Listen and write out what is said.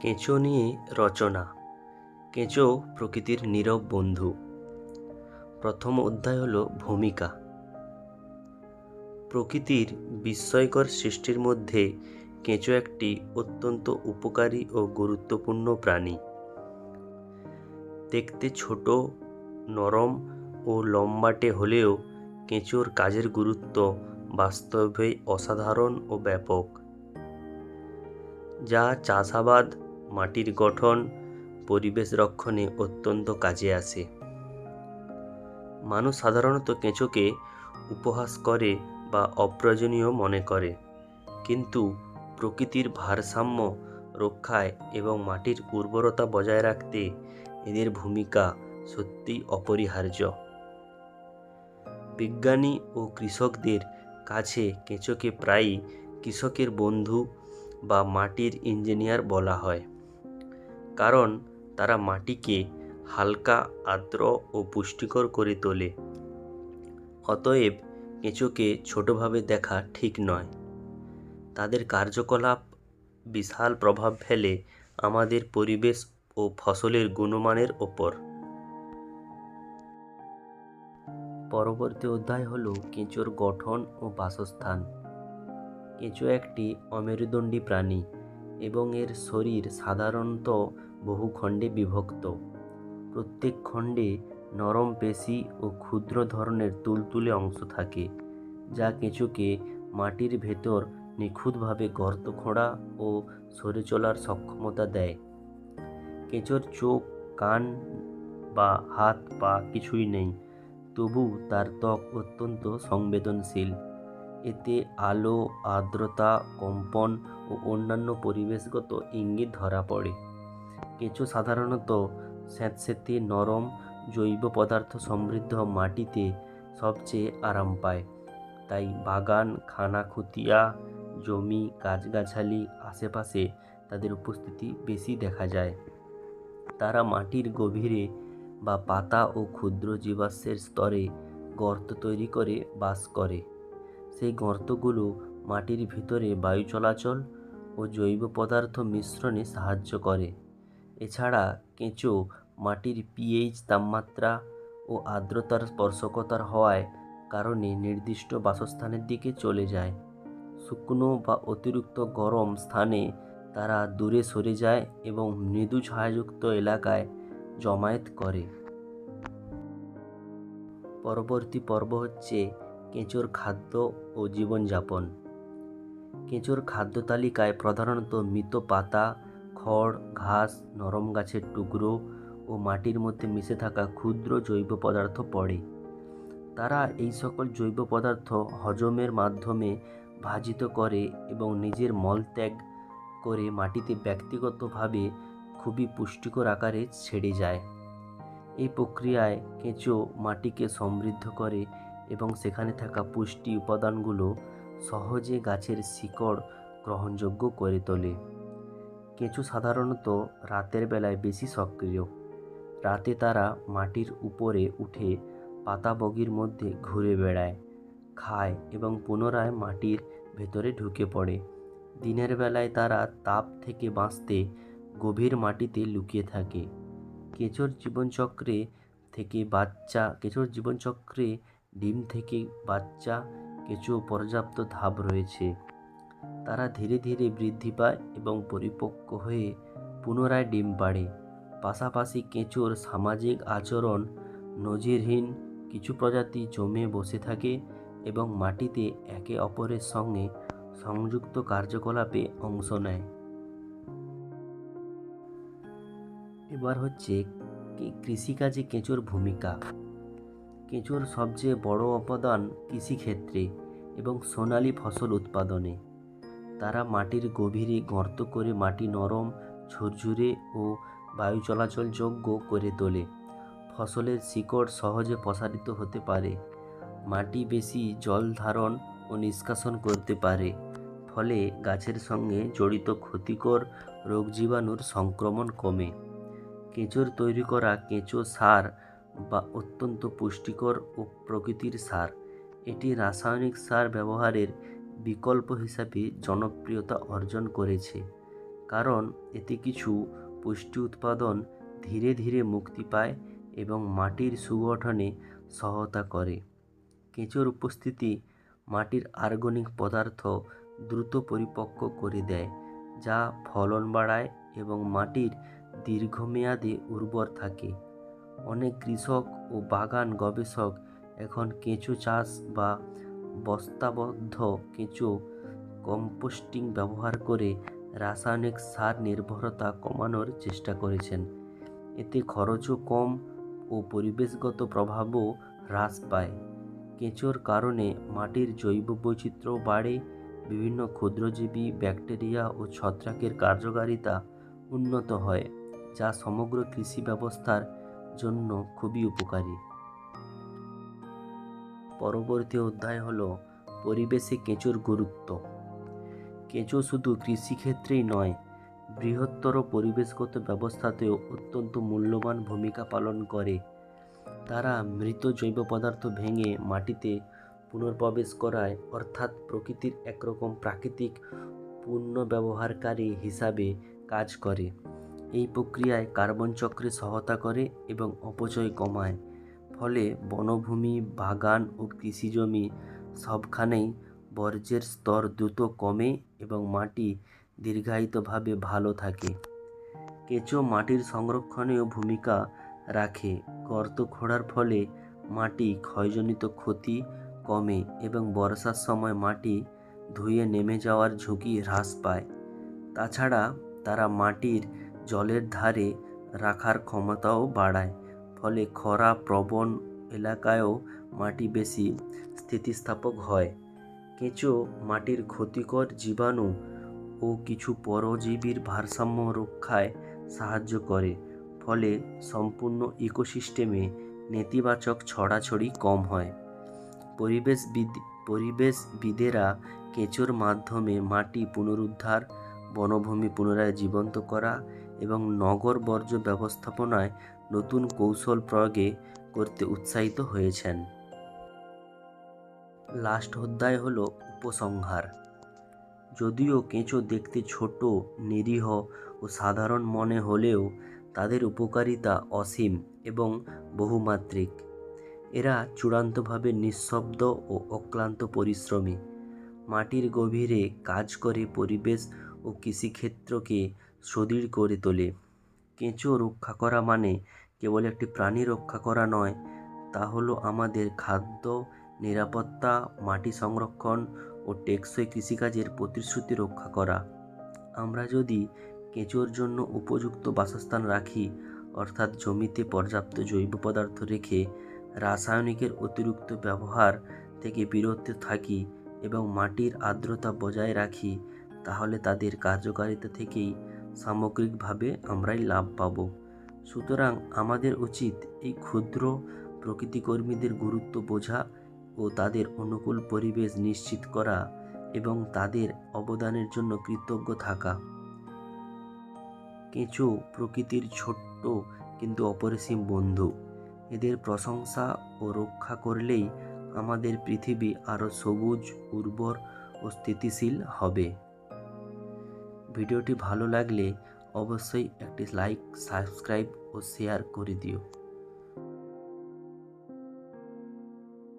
কেঁচো নিয়ে রচনা। কেঁচো প্রকৃতির নীরব বন্ধু। প্রথম অধ্যায় হল ভূমিকা। প্রকৃতির বিস্ময়কর সৃষ্টির মধ্যে কেঁচো একটি অত্যন্ত উপকারী ও গুরুত্বপূর্ণ প্রাণী। দেখতে ছোট, নরম ও লম্বাটে হলেও কেঁচোর কাজের গুরুত্ব বাস্তবে অসাধারণ ও ব্যাপক। যা চাষাবাদ মাটির গঠন, পরিবেশ রক্ষণে অত্যন্ত কাজে আসে। মানুষ সাধারণত কেঁচোকে উপহাস করে বা অপ্রয়োজনীয় মনে করে। কিন্তু প্রকৃতির ভারসাম্য রক্ষায় এবং মাটির উর্বরতা বজায় রাখতে এদের ভূমিকা সত্যিই অপরিহার্য। বিজ্ঞানী ও কৃষকদের কাছে কেঁচোকে প্রায়ই কৃষকের বন্ধু বা মাটির ইঞ্জিনিয়ার বলা হয়। কারণ তারা মাটিকে হালকা, আর্দ্র ও পুষ্টিকর করে তোলে। অতএব কেঁচোকে ছোটোভাবে দেখা ঠিক নয়। তাদের কার্যকলাপ বিশাল প্রভাব ফেলে আমাদের পরিবেশ ও ফসলের গুণমানের ওপর। পরবর্তী অধ্যায় হলো কেঁচোর গঠন ও বাসস্থান। কেঁচো একটি অমেরুদণ্ডী প্রাণী। এবং এর শরীর সাধারণত বহু খণ্ডে বিভক্ত। প্রত্যেক খণ্ডে নরম পেশি ও ক্ষুদ্র ধরনের তুলতুলে অংশ থাকে, যা কেঁচোকে মাটির ভেতর নিখুঁতভাবে গর্ত খোঁড়া ও সরে চলার সক্ষমতা দেয়। কেঁচোর চোখ, কান বা হাত পা কিছুই নেই, তবু তার ত্বক অত্যন্ত সংবেদনশীল। এতে আলো, আর্দ্রতা, কম্পন ও অন্যান্য পরিবেশগত ইঙ্গিত ধরা পড়ে। কেঁচো সাধারণত স্যাঁতস্যাঁতে নরম জৈব পদার্থ সমৃদ্ধ মাটিতে সবচেয়ে আরাম পায়। তাই বাগান খানা খানাখুতিয়া, জমি, গাছগাছালি, আশেপাশে তাদের উপস্থিতি বেশি দেখা যায়। তারা মাটির গভীরে বা পাতা ও ক্ষুদ্র জীবাশ্মের স্তরে গর্ত তৈরি করে বাস করে। সেই গর্তগুলো মাটির ভিতরে বায়ু চলাচল ও জৈব পদার্থ মিশ্রণে সাহায্য করে। এছাড়া কেঁচো, মাটির পিএইচ তাপমাত্রা ও আর্দ্রতার স্পর্শকতার হওয়ায় কারণে নির্দিষ্ট বাসস্থানের দিকে চলে যায়। শুকনো বা অতিরিক্ত গরম স্থানে তারা দূরে সরে যায় এবং মৃদু ছায়াযুক্ত এলাকায় জমায়েত করে। পরবর্তী পর্ব হচ্ছে কেঁচোর খাদ্য ও জীবনযাপন। কেঁচোর খাদ্য তালিকায় প্রধানত মৃত পাতা, খড়, ঘাস, নরম গাছের টুকরো ও মাটির মধ্যে মিশে থাকা ক্ষুদ্র জৈব পদার্থ পড়ে। তারা এই সকল জৈব পদার্থ হজমের মাধ্যমে ভাজিত করে এবং নিজের মলত্যাগ করে মাটিতে ব্যক্তিগতভাবে খুবই পুষ্টিকর আকারে ছেড়ে যায়। এই প্রক্রিয়ায় কেঁচো মাটিকে সমৃদ্ধ করে এবং সেখানে থাকা পুষ্টি উপাদানগুলো সহজে গাছের শিকড় গ্রহণযোগ্য করে তোলে। কেঁচো সাধারণত রাতের বেলায় বেশি সক্রিয়। রাতে তারা মাটির উপরে উঠে পাতা বগির মধ্যে ঘুরে বেড়ায়, খায় এবং পুনরায় মাটির ভেতরে ঢুকে পড়ে। দিনের বেলায় তারা তাপ থেকে বাঁচতে গভীর মাটিতে লুকিয়ে থাকে। কেঁচোর জীবনচক্রে থেকে বাচ্চা, কেঁচোর জীবনচক্রে ডিম থেকে বাচ্চা কেঁচো পর্যাপ্ত ধাপ রয়েছে। তারা ধীরে ধীরে বৃদ্ধি পায় এবং পরিপক্ক হয়ে পুনরায় ডিম পাড়ে পাশাপাশি কেঁচোর সামাজিক আচরণ, নজিরহীন কিছু প্রজাতি জমে বসে থাকে এবং মাটিতে একে অপরের সঙ্গে সংযুক্ত কার্যকলাপে অংশ নেয়। এবার হচ্ছে কৃষিকাজে কেঁচোর ভূমিকা। কেঁচোর সবচেয়ে বড় অবদান কৃষিক্ষেত্রে এবং সোনালি ফসল উৎপাদনে। তারা মাটির গভীরে গর্ত করে মাটি নরম, ঝুরঝুরে ও বায়ু চলাচলযোগ্য করে তোলে। ফসলের শিকড় সহজে প্রসারিত হতে পারে। মাটি বেশি জল ধারণ ও নিষ্কাশন করতে পারে। ফলে গাছের সঙ্গে জড়িত ক্ষতিকর রোগ জীবাণুর সংক্রমণ কমে। কেঁচোর তৈরি করা কেঁচো সার বা অত্যন্ত পুষ্টিকর ও প্রকৃতির সার। এটি রাসায়নিক সার ব্যবহারের বিকল্প হিসাবে জনপ্রিয়তা অর্জন করেছে, কারণ এতে কিছু পুষ্টি উৎপাদন ধীরে ধীরে মুক্তি পায় এবং মাটির সুগঠনে সহায়তা করে। কেঁচোর উপস্থিতি মাটির আর্গনিক পদার্থ দ্রুত পরিপক্ক করে দেয়, যা ফলন বাড়ায় এবং মাটির দীর্ঘমেয়াদে উর্বর থাকে। অনেক কৃষক ও বাগান গবেষক এখন কেঁচো চাষ বা বস্তাবদ্ধ কেঁচো কম্পোস্টিং ব্যবহার করে রাসায়নিক সার নির্ভরতা কমানোর চেষ্টা করেছেন। এতে খরচও কম ও পরিবেশগত প্রভাবও হ্রাস পায়। কেঁচোর কারণে মাটির জৈব বৈচিত্র্য বাড়ে। বিভিন্ন ক্ষুদ্রজীবী ব্যাকটেরিয়া ও ছত্রাকের কার্যকারিতা উন্নত হয়, যা সমগ্র কৃষি ব্যবস্থার জন্য খুবই উপকারী। পরবর্তী অধ্যায় হল পরিবেশে কেঁচোর গুরুত্ব। কেঁচো শুধু কৃষিক্ষেত্রেই নয়, বৃহত্তর পরিবেশগত ব্যবস্থাতেও অত্যন্ত মূল্যবান ভূমিকা পালন করে। তারা মৃত জৈব পদার্থ ভেঙে মাটিতে পুনর্প্রবেশ করায়, অর্থাৎ প্রকৃতির একরকম প্রাকৃতিক পুনর্ব্যবহারকারী হিসাবে কাজ করে। এই প্রক্রিয়ায় কার্বন চক্রে সহায়তা করে এবং অপচয় কমায়। ফলে বনভূমি, বাগান ও কৃষিজমি সবখানেই বর্জ্যের স্তর দ্রুত কমে এবং মাটি দীর্ঘায়িতভাবে ভালো থাকে। কেঁচো মাটির সংরক্ষণেও ভূমিকা রাখে। গর্ত খোঁড়ার ফলে মাটি ক্ষয়জনিত ক্ষতি কমে এবং বর্ষার সময় মাটি ধুয়ে নেমে যাওয়ার ঝুঁকি হ্রাস পায়। তাছাড়া তারা মাটির জলের ধারে রাখার ক্ষমতাও বাড়ায়, ফলে খরা প্রবণ এলাকায়ও মাটি বেশি স্থিতিস্থাপক হয়। কেঁচো মাটির ক্ষতিকর জীবাণু ও কিছু পরজীবীর ভারসাম্য রক্ষায় সাহায্য করে, ফলে সম্পূর্ণ ইকোসিস্টেমে নেতিবাচক ছড়াছড়ি কম হয়। পরিবেশবিদ, পরিবেশবিদেরা কেঁচোর মাধ্যমে মাটি পুনরুদ্ধার, বনভূমি পুনরায় জীবন্ত করা এবং নগর বর্জ্য ব্যবস্থাপনায় নতুন কৌশল প্রয়োগে করতে উৎসাহিত হয়েছেন। লাস্ট অধ্যায় হলো উপসংহার। যদিও কেঁচো দেখতে ছোট, নিরীহ ও সাধারণ মনে হলেও তাদের উপকারিতা অসীম এবং বহুমাত্রিক। এরা চূড়ান্তভাবে নিঃশব্দ ও অক্লান্ত পরিশ্রমী। মাটির গভীরে কাজ করে পরিবেশ ও কৃষিক্ষেত্রকে সুদৃঢ় করে তোলে। কেঁচো রক্ষা করা মানে কেবল একটি প্রাণী রক্ষা করা নয়, তা হলো আমাদের খাদ্য, নিরাপত্তা, মাটি সংরক্ষণ ও টেকসই কৃষিকাজের প্রতিশ্রুতি রক্ষা করা। আমরা যদি কেঁচোর জন্য উপযুক্ত বাসস্থান রাখি, অর্থাৎ জমিতে পর্যাপ্ত জৈব পদার্থ রেখে রাসায়নিকের অতিরিক্ত ব্যবহার থেকে বিরত থাকি এবং মাটির আর্দ্রতা বজায় রাখি, তাহলে তাদের কার্যকারিতা থেকেই সামগ্রিকভাবে আমরাই লাভ পাব। সুতরাং আমাদের উচিত এই ক্ষুদ্র প্রকৃতিকর্মীদের গুরুত্ব বোঝা ও তাদের অনুকূল পরিবেশ নিশ্চিত করা এবং তাদের অবদানের জন্য কৃতজ্ঞ থাকা। কেঁচো প্রকৃতির ছোট্ট কিন্তু অপরিসীম বন্ধু। এদের প্রশংসা ও রক্ষা করলেই আমাদের পৃথিবী আরও সবুজ, উর্বর ও স্থিতিশীল হবে। ভিডিওটি ভালো লাগলে অবশ্যই একটি লাইক সাবস্ক্রাইব ও শেয়ার করে দিও।